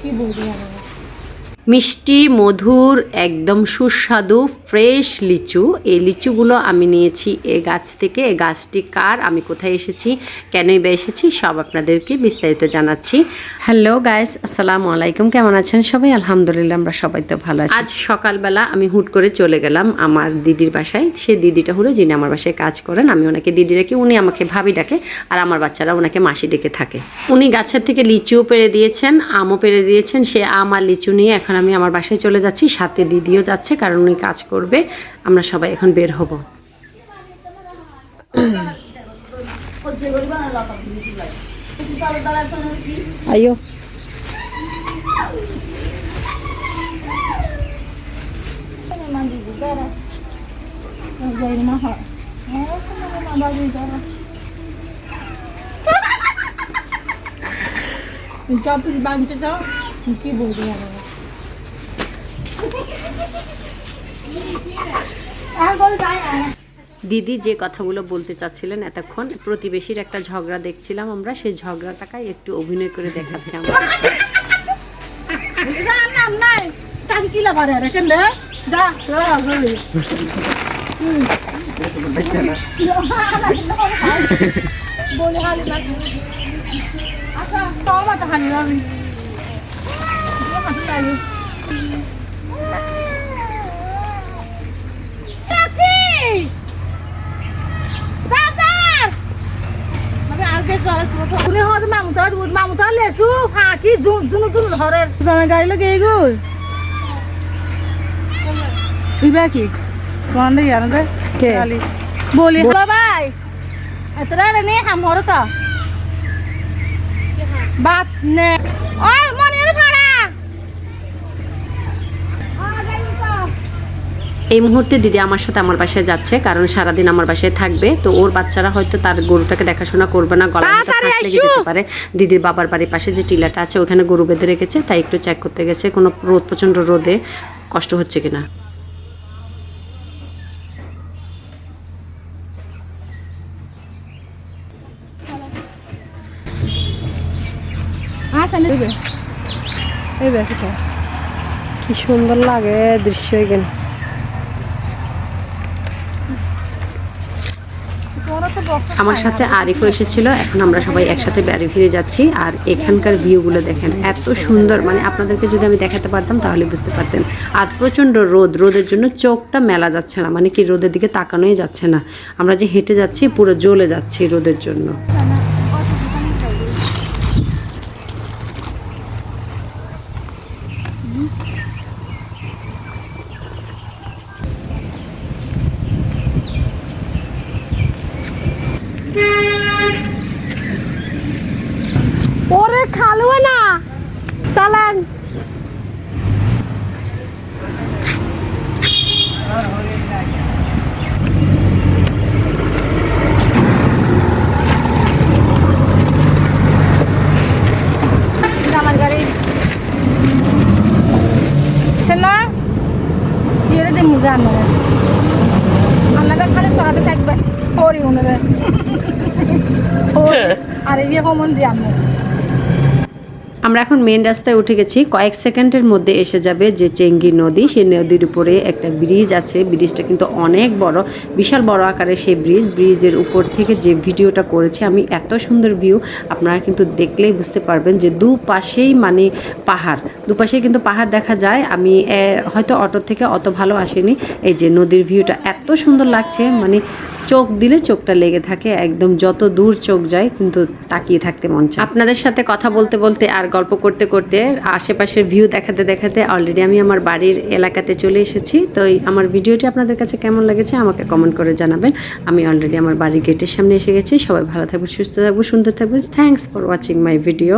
কি বলব আমার মিষ্টি মধুর একদম সুস্বাদু ফ্রেশ লিচু। এই লিচুগুলো আমি নিয়েছি এ গাছ থেকে। এই গাছটি কার? আমি কোথায় এসেছি? কেনই বা এসেছি? সব আপনাদেরকে বিস্তারিত জানাচ্ছি। হ্যালো গাইস আসসালামু আলাইকুম। কেমন আছেন সবাই? আলহামদুলিল্লাহ আমরা সবাই তো ভালো আছি। আজ সকালবেলা আমি হুট করে চলে গেলাম আমার দিদির বাসায়। সে দিদিটা হলো যিনি আমার বাসায় কাজ করেন। আমি ওনাকে দিদি ডাকি। উনি আমাকে ভাবি ডাকে। আর আমার বাচ্চারা ওনাকে মাসি ডেকে থাকে। উনি গাছের থেকে লিচুও পেরে দিয়েছেন আমও পেরে দিয়েছেন। সে আম আর লিচু নিয়ে এখন আমি আমার বাসায় চলে যাচ্ছি সাথে দিদিও যাচ্ছে কারণ উনি কাজ করবে। আমরা সবাই এখন বের হব। আইও কি বলব আমার এখন যাই না দিদি যে কথাগুলো বলতে চাচ্ছিলেন এতক্ষণ প্রতিবেশীর একটা ঝগড়া দেখছিলাম আমরা সেই ঝগড়াটাকে একটু অভিনয় করে দেখাচ্ছি আমরা। আচ্ছা তাও মাথা হালি আমি হাতে লাগে দাদা মানে আগে চলাস উনি উঠ মামুতা মামুতা লেসু ফাঁকি জুন জুন ধরে জমে গাড়ি লাগে এই গুল। ইবা কি? কোন দিকে জানো দে কে? বলি। ভাই। এতরা নে হামর তো। বাত নে। ওই এই মুহূর্তে দিদি আমার সাথে আমার বাসায় যাচ্ছে কারণ সারাদিন আমার বাসায় থাকবে। তো ওর বাচ্চারা হয়তো তার গরুটাকে দেখাশোনা করবে না গলা লেগে যেতে পারে। দিদির বাবার বাড়ির পাশে যে টিলাটা আছে ওখানে গরু বেঁধে রেখেছে তাই একটু চেক করতে গেছে কোনো রোদ প্রচণ্ড রোদে কষ্ট হচ্ছে কিনা। কিছু কি সুন্দর লাগে দৃশ্য এখানে। আমার সাথে আরিফও এসেছিল, এখন আমরা সবাই একসাথে বাড়ি ফিরে যাচ্ছি। আর এখানকার ভিউগুলো দেখেন, এত সুন্দর। মানে আপনাদেরকে যদি আমি দেখাতে পারতাম, তাহলে বুঝতে পারতেন। আর প্রচণ্ড রোদ, রোদের জন্য চোখটা মেলা যাচ্ছে না। মানে কি রোদের দিকে তাকানোই যাচ্ছে না। আমরা যে হেঁটে যাচ্ছি, পুরো জ্বলে যাচ্ছি রোদের জন্য। ওরে খালো না। চালান। আনবে আপনাদের খালি সরাতে ওরি আর এই কমন দিয়ে আনবে। আমরা এখন মেন রাস্তায় উঠে গেছি। কয়েক সেকেন্ডের মধ্যে এসে যাবে যে চেঙ্গি নদী। সেই নদীর উপরে একটা ব্রিজ আছে। ব্রিজটা কিন্তু অনেক বড়। বিশাল বড় আকারের সেই ব্রিজ ব্রিজের উপর থেকে যে ভিডিওটা করেছি, আমি এত সুন্দর ভিউ আপনারা কিন্তু দেখলেই বুঝতে পারবেন যে দুপাশেই মানে পাহাড়। দুপাশেই কিন্তু পাহাড় দেখা যায়। আমি হয়তো অটো থেকে অত ভালো আসেনি। এই যে নদীর ভিউটা এত সুন্দর লাগছে। মানে চোখ দিলে চোখটা লেগে থাকে, একদম যত দূর চোখ যায় কিন্তু তাকিয়ে থাকতে মন চায়। আপনাদের সাথে কথা বলতে বলতে আর গল্প করতে করতে আশেপাশের ভিউ দেখাতে দেখাতে অলরেডি আমি আমার বাড়ির এলাকাতে চলে এসেছি। তো আমার ভিডিওটি আপনাদের কাছে কেমন লেগেছে আমাকে কমেন্ট করে জানাবেন। আমি অলরেডি আমার বাড়ির গেটের সামনে এসে গেছি। সবাই ভালো থাকবেন সুস্থ থাকবেন সুন্দর থাকবেন thanks for watching my video